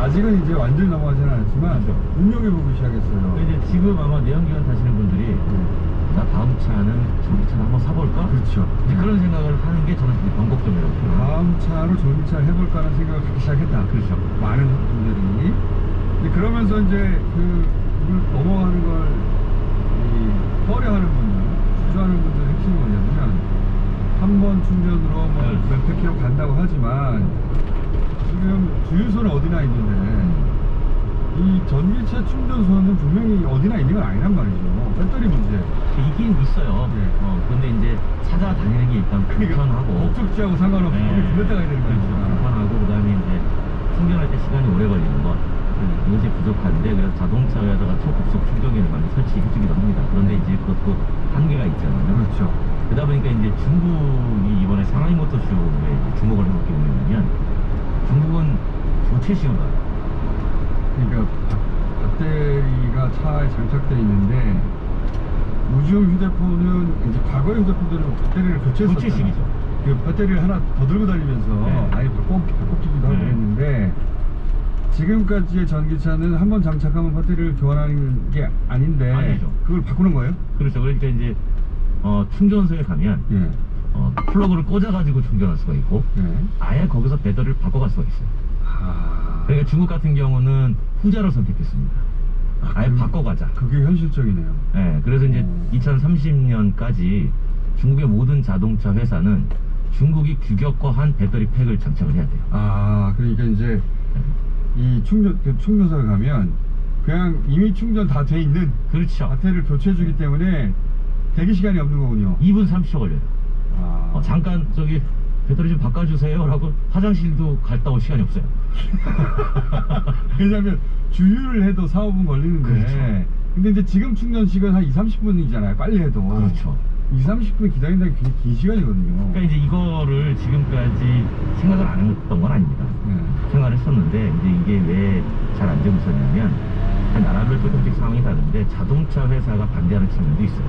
아직은 이제 완전히 넘어가지는 않았지만 그렇죠. 운영해보기 시작했어요. 이제 지금 아마 내연기관 타시는 분들이 나 다음 차는 전기차를 한번 사볼까? 그렇죠. 이제 그런 생각을 하는 게 저는 되게 생각해요. 다음 차로 전기차를 해볼까라는 생각을 갖기 시작했다. 그렇죠. 많은 분들이. 근데 그러면서 이제 그, 넘어가는 걸, 이, 꺼려하는 분들, 주저하는 분들 핵심이 뭐냐면, 한 번 충전으로 뭐 네. 몇백 킬로 간다고 하지만, 지금 주유소는 어디나 있는데, 이 전기차 충전소는 분명히 어디나 있는 건 아니란 말이죠. 배터리 문제. 있긴 있어요. 네. 어, 근데 이제 찾아다니는 게 일단 불편하고. 목적지하고 상관없이 네. 거기 들렸다 가야 되는 그렇죠. 거니까. 불편하고 그다음에 이제 충전할 때 시간이 오래 걸리는 것 네. 이것이 부족한데 그래서 자동차 회사가 초급속 충전기를 많이 설치해주기도 합니다. 그런데 이제 그것도 한계가 있잖아요. 그렇죠. 그러다 보니까 이제 중국이 이번에 상하이 모터쇼에 이제 주목을 해볼 게 뭐냐면 중국은 교체 시험을 가요. 그러니까 바- 배터리가 차에 장착되어 있는데 요즘 휴대폰은 이제 과거의 휴대폰들은 배터리를 교체했었잖아요. 교체식이죠. 그 배터리를 하나 더 들고 다니면서 네. 아예 바꿔 바꿔기도 하고 네. 그랬는데 지금까지의 전기차는 한 번 장착하면 배터리를 교환하는 게 아닌데 아니죠. 그걸 바꾸는 거예요? 그렇죠. 그러니까 이제 어, 충전소에 가면 예. 어, 플러그를 꽂아가지고 충전할 수가 있고 예. 아예 거기서 배터리를 바꿔갈 수가 있어요. 아. 그러니까 중국 같은 경우는 후자를 선택했습니다. 아예 그- 바꿔가자. 그게 현실적이네요. 네, 그래서 이제 오. 2030년까지 중국의 모든 자동차 회사는 중국이 규격화한 배터리 팩을 장착을 해야 돼요. 아, 그러니까 이제 이 충전 그 충전소에 가면 그냥 이미 충전 다 돼 있는 그렇죠. 배터리를 교체해주기 때문에 대기 시간이 없는 거군요. 2분 30초 걸려요. 아, 어, 잠깐 저기 배터리 좀 바꿔주세요 라고 화장실도 갔다 올 시간이 없어요. 왜냐면 주유를 해도 4, 5분 걸리는데. 그렇죠. 근데 이제 지금 충전 시간 한 2, 30분이잖아요. 빨리 해도. 그렇죠. 2, 30분 기다린다는 게 굉장히 긴 시간이거든요. 그러니까 이제 이거를 지금까지 생각을 안 했던 건 아닙니다. 네. 생각을 했었는데 이제 이게 왜 잘 안 되고 있었냐면 나라별 조금씩 상황이 다른데 자동차 회사가 반대하는 측면도 있어요.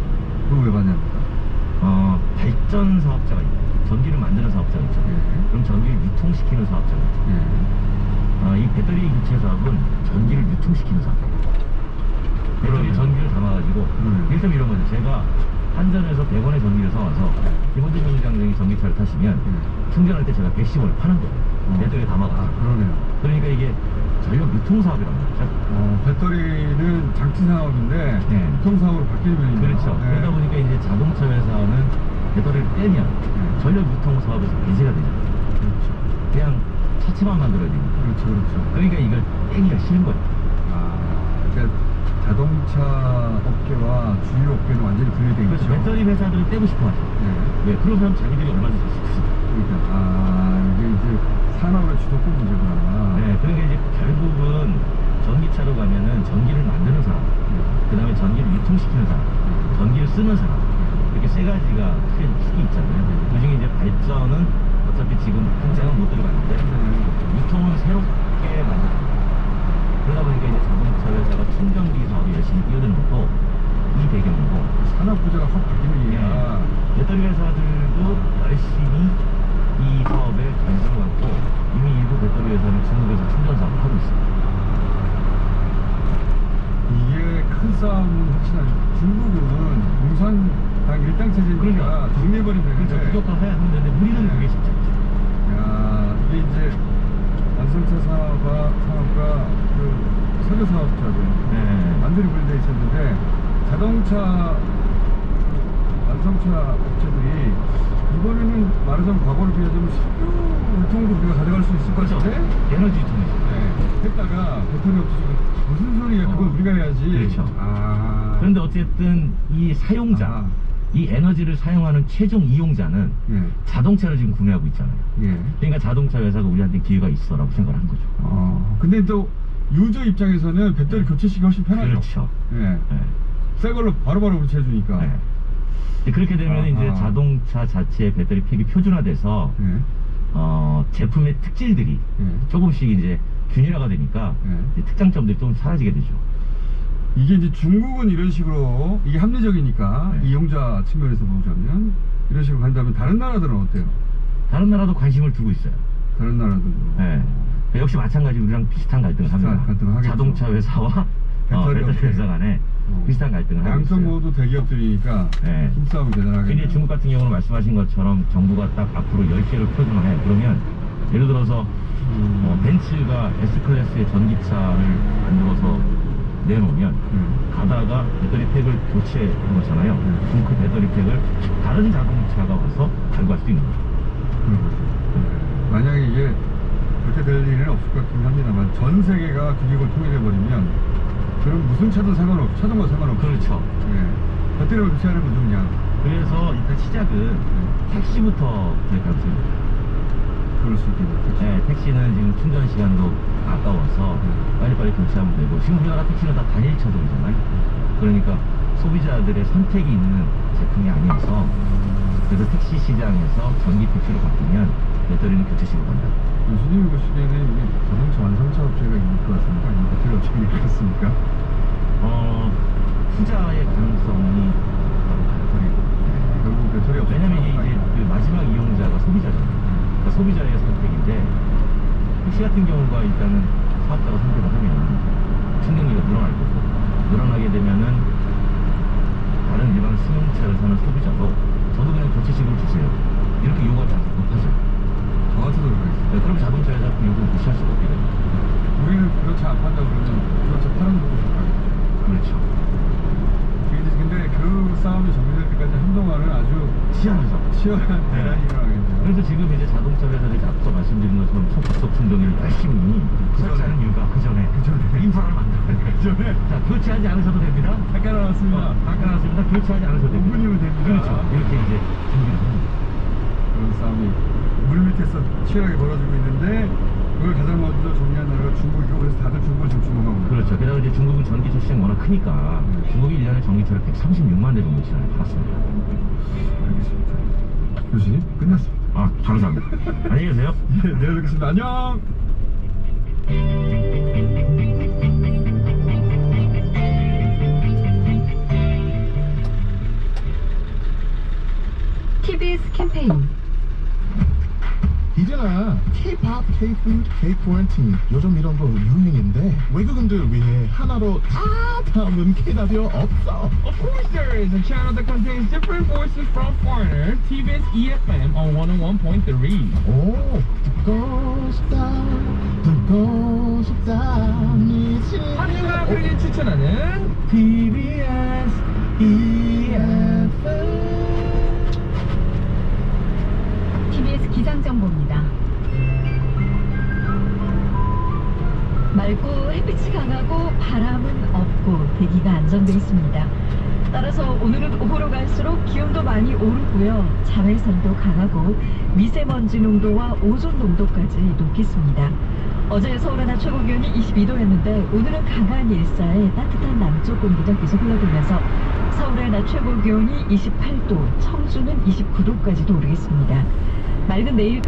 그거 왜. 어, 발전 사업자가 있고 전기를 만드는 사업자가 있잖아요. 네. 그럼 전기를 유통시키는 사업자가 있죠. 예. 어, 이 배터리 교체 사업은 전기를 유통시키는 사업이에요. 배터리 그러네요. 전기를 담아가지고 음. 일단 이런 거죠. 제가 한전에서 100원의 전기를 사와서 김원준 위원장님이 전기차를 타시면 음. 충전할 때 제가 110원을 파는 거예요. 어. 배터리에 담아가지고. 아, 그러네요. 그러니까 이게 전력 유통 사업이란 말이죠. 어, 배터리는 장치 사업인데 네. 유통 사업으로 바뀌는 면이죠. 그렇죠. 네. 그러다 보니까 이제 자동차 회사는 배터리를 네. 전력 유통 사업에서 배제가 되죠. 그렇죠. 그냥 차체만 만들어야 되니까. 그렇죠, 그렇죠. 그러니까 이걸 떼기가 싫은 거예요. 아, 그러니까 자동차 업계와 주유 업계는 완전히 분리되어 그래서 있죠. 배터리 회사들은 떼고 싶어 하죠. 네. 왜? 그러면 자기들이 얼마든지 할수 있어요. 그러니까 아 이게 이제 산업의 주도권 문제구나. 네, 그러니까 이제 결국은 전기차로 가면은 전기를 만드는 사람, 그 다음에 전기를 유통시키는 사람, 전기를 쓰는 사람, 이렇게 세 가지가 크게 축이 있잖아요. 그 중에 이제 발전은 어차피 지금 당장은 못 들어가는데, 유통은 새롭게 만듭니다. 그러다 보니까 이제 자동차 회사가 충전 기 사업에 열심히 뛰어드는 것도 이 배경이고, 산업 구조가 확 바뀌는 예, 이유가 배터리 회사들도 열심히 이 사업에 관심을 갖고 이미 일부 배터리 회사는 중국에서 충전 사업을 하고 있습니다. 이게 큰 싸움은 확실하죠. 중국은 공산 당 일당 체제니까 그러니까. 정리해버리면 되는데. 그렇죠. 규격화해야 하는데 우리는 그게 쉽지 않죠. 야 이게 이제 완성차 사업과 사업과 그 석유 사업자들 네. 완전히 분리되어 있었는데 자동차 완성차 업체들이 이번에는 말하자면 과거를 비하자면 석유 유통도 우리가 가져갈 수 있을 것 그렇죠. 같은데 에너지 유통이죠. 네. 했다가 배터리 업체가 무슨 소리야 그걸 어. 우리가 해야지 그렇죠. 아 그런데 어쨌든 이 사용자, 아하. 이 에너지를 사용하는 최종 이용자는 예. 자동차를 지금 구매하고 있잖아요. 예. 그러니까 자동차 회사가 우리한테 기회가 있어라고 생각을 한 거죠. 어, 근데 또 유저 입장에서는 배터리 교체 시기 훨씬 편하죠. 그렇죠. 예. 네. 새 걸로 바로바로 교체해 주니까. 네. 이제 그렇게 되면 아하. 이제 자동차 자체의 배터리 팩이 표준화돼서 예. 어, 제품의 특질들이 예. 조금씩 이제 균일화가 되니까 네. 이제 특장점들이 좀 사라지게 되죠. 이게 이제 중국은 이런 식으로 이게 합리적이니까 네. 이용자 측면에서 보자면 이런 식으로 간다면 다른 나라들은 어때요? 다른 나라도 관심을 두고 있어요. 다른 나라들도. 네. 역시 마찬가지 우리랑 비슷한 갈등을 비슷한 합니다. 갈등을 하겠죠. 자동차 회사와 어, 배터리 배터리 업체. 회사 간에 어. 비슷한 갈등을 하고 양쪽 있어요. 모두 대기업들이니까 네. 힘싸움이 대단하게. 근데 중국 같은 경우는 말씀하신 것처럼 정부가 딱 앞으로 10개를 표준화 해. 그러면 예를 들어서 음. 어, 벤츠가 S클래스의 전기차를 내놓으면 네. 가다가 배터리 팩을 교체해 놓잖아요. 네. 그럼 그 배터리 팩을 다른 자동차가 와서 갈고 할수 있는 거죠. 거죠. 만약에 이게 그렇게 될 일은 없을 것 같긴 합니다만 전 세계가 규격을 통일해 버리면 그럼 무슨 차도 상관없, 자동차 상관없고. 그렇죠. 예. 배터리를 교체하는 건 좋냐? 그래서 일단 시작은 택시부터 될 가능성이 있어요. 그럴 수 있겠네요. 그렇죠? 네, 택시는 지금 충전 시간도 아까워서 네. 빨리빨리 교체하면 되고 지금 우리나라 택시는 다 단일 차종이잖아요. 그러니까 소비자들의 선택이 있는 제품이 아니어서 그래서 택시 시장에서 전기 택시로 바뀌면 배터리는 교체식으로 간다. 교수님이 보시기에는 이게 자동차 완성차 업체가 이길 것 같습니까? 아니면 배터리 업체가 것 같습니까? 어, 후자의 가능성이 바로 배터리. 가요. 결국 배터리 업체. 왜냐면 이게 이제 그 마지막 이용자가 소비자잖아요. 그러니까 소비자의 선택인데 같은 경우가 일단은 사업자가 선택을 하면 충전기가 늘어날 거고 늘어나게 되면은 다른 일반 승용차를 사는 소비자도 저도 그냥 교체식으로 주세요 이렇게 요구할 가능성이 높아져 저 같아도 그러겠어요. 네, 그럼 자동차에서 그 요구를 무시할 수가 없게 됩니다 우리는 그렇지 않다고 그러면 그렇죠 파는 것도 좋아요. 그렇죠 근데 그 싸움이 정리될 때까지 한동안은 아주 치열하죠 치열한 대란이 일어나겠네요. 그래서 지금 이제 자동차 회사들이 앞서 말씀드린 것처럼 초급속 충전기를 열심히 그 설치하는. 이유가 그 전에 그 전에. 인프라를 만들어야 그 전에. 자 교체하지 않으셔도 됩니다 나왔습니다. 어, 나왔습니다 교체하지 않으셔도 됩니다 5분이면 됩니다. 그렇죠 이렇게 이제 준비를 합니다 그런 싸움이 물 밑에서 치열하게 벌어지고 있는데 그걸 가장 먼저 정리한 나라가 중국이고 그래서 다들 중국을 지금 주목하고 그렇죠 게다가 이제 중국은 전기차 시장이 워낙 크니까 네. 중국이 1년에 전기차를 136만 대 정도 시장에 팔았습니다. 교수님 끝났습니다. 아 감사합니다 안녕히 계세요 네, 내일 뵙겠습니다. 안녕. TBS 캠페인 이제는 K-pop, K-food, K-quarantine 요즘 이런 거 유행인데 외국인들 위해 하나로 다 담은 K-라디오 없어 Of course there is a channel that contains different voices from foreigners, TBS EFM on 101.3. 오 듣고 싶다 듣고 싶다 미친 한국과 그에게 추천하는 TBS EFM 기상 정보입니다. 맑고 햇빛이 강하고 바람은 없고 대기가 안정돼 있습니다. 따라서 오늘은 오후로 갈수록 기온도 많이 오르고요. 자외선도 강하고 미세먼지 농도와 오존 농도까지 높겠습니다. 어제 서울 하나 최고 기온이 22도였는데 오늘은 강한 일사에 따뜻한 남쪽 공기가 계속 흘러들면서 서울의 낮 최고 기온이 28도, 청주는 29도까지도 오르겠습니다. 맑은 내일